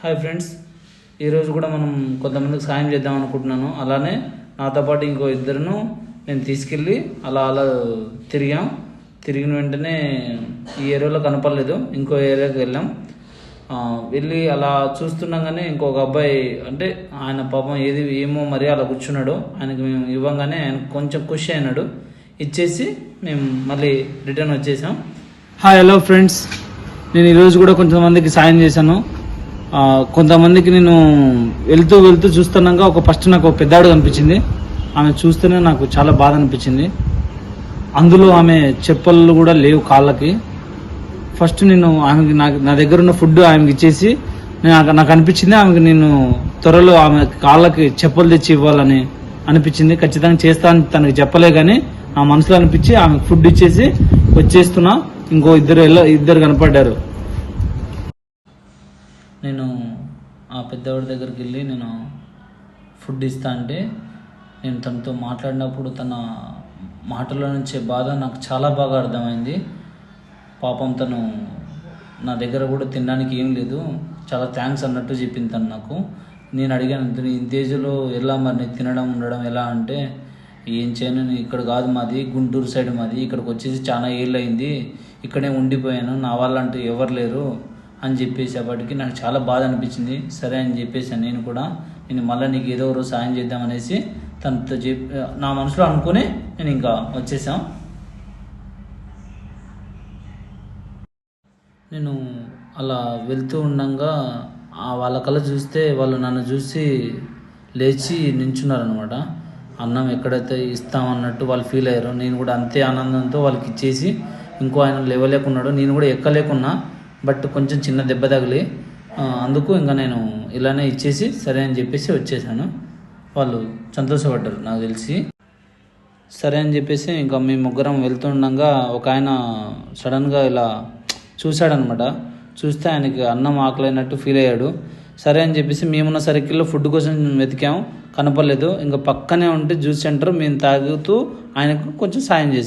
Hi friends ఈరోజు కూడా మనం కొంతమందికి సాయం చేద్దాం అనుకుంటున్నాను. అలానే నాతో పాటు ఇంకో ఇద్దరును నేను తీసుకెళ్ళి అలా అలా తిరిగాం. తిరిగిన వెంటనే ఈ ఏరియాలో కనపడలేదు ఇంకో ఏరియాకి వెళ్ళాం. వెళ్ళి అలా చూస్తుండగానే ఇంకొక అబ్బాయి అంటే ఆయన పాపం ఏది ఏమో మరి అలా కూర్చున్నాడు. ఆయనకి మేము ఇవ్వగానే ఆయన కొంచెం ఖుషి అయినాడు. ఇచ్చేసి మేము మళ్ళీ రిటర్న్ వచ్చేసాం. Hi hello friends. నేను ఈరోజు కూడా కొంతమందికి సాయం చేశాను. కొంతమందికి నేను వెళ్తూ వెళ్తూ చూస్తున్నాక ఒక ఫస్ట్ నాకు ఒక పెద్దాడు కనిపించింది. ఆమె చూస్తేనే నాకు చాలా బాధ అనిపించింది. అందులో ఆమె చెప్పలు కూడా లేవు కాళ్ళకి. ఫస్ట్ నేను ఆమెకి నాకు నా దగ్గర ఉన్న ఫుడ్ ఆమెకి ఇచ్చేసి నేను నాకు- నాకు అనిపించింది ఆమెకి నేను త్వరలో ఆమె కాళ్ళకి చెప్పులు తెచ్చి ఇవ్వాలని అనిపించింది. ఖచ్చితంగా చేస్తా అని తనకి చెప్పలే కానీ ఆ మనసులో అనిపించి ఆమెకు ఫుడ్ ఇచ్చేసి వచ్చేస్తున్నా. ఇంకో ఇద్దరు ఇద్దరు కనపడ్డారు. నేను ఆ పెద్దవాడి దగ్గరికి వెళ్ళి నేను ఫుడ్ ఇస్తా అంటే నేను తనతో మాట్లాడినప్పుడు తన మాటలో నుంచే బాధ నాకు చాలా బాగా అర్థమైంది. పాపం తను నా దగ్గర కూడా తినడానికి ఏం లేదు. చాలా థ్యాంక్స్ అన్నట్టు చెప్పింది తను నాకు. నేను అడిగాను "ఇంత- ఏజ్లో ఎలా మరి నేను తినడం ఉండడం ఎలా అంటే ఏం చేయను నేను ఇక్కడ కాదు మాది గుంటూరు సైడ్ మాది. ఇక్కడికి వచ్చేసి చాలా ఏళ్ళు అయింది ఇక్కడే ఉండిపోయాను. నా వాళ్ళంటూ ఎవరు లేరు. అని చెప్పేసేపటికి నాకు చాలా బాధ అనిపించింది. సరే అని చెప్పేసాను నేను కూడా నేను మళ్ళీ నీకు ఏదో రోజు సాయం చేద్దామనేసి తనతో చెప్పి నా మనసులో అనుకుని నేను ఇంకా వచ్చేసాం. నేను అలా వెళ్తూ ఉండంగా ఆ వాళ్ళ కళ చూస్తే వాళ్ళు నన్ను చూసి లేచి నించున్నారనమాట అన్నం ఎక్కడైతే ఇస్తామన్నట్టు వాళ్ళు ఫీల్ అయ్యారు నేను కూడా అంతే ఆనందంతో వాళ్ళకి ఇచ్చేసి ఇంకో ఆయన లేవలేకున్నాడు నేను కూడా ఎక్కలేకున్నా. బట్ కొంచెం చిన్న దెబ్బ తగిలి అందుకు ఇంకా నేను ఇలానే ఇచ్చేసి సరే అని చెప్పేసి వచ్చేసాను. వాళ్ళు సంతోషపడ్డారు నాకు తెలిసి. సరే అని చెప్పేసి ఇంకా మేము ముగ్గురం వెళ్తుండగా ఒక ఆయన సడన్గా ఇలా చూశాడనమాట. చూస్తే ఆయనకి అన్నం ఆకలైనట్టు ఫీల్ అయ్యాడు. సరే అని చెప్పేసి మేమున్న సర్కిల్లో ఫుడ్ కోసం వెతికాము కనపడలేదు. ఇంకా పక్కనే ఉంటే జ్యూస్ సెంటర్ మేము తాగుతూ ఆయనకు కొంచెం సాయం చేశాం.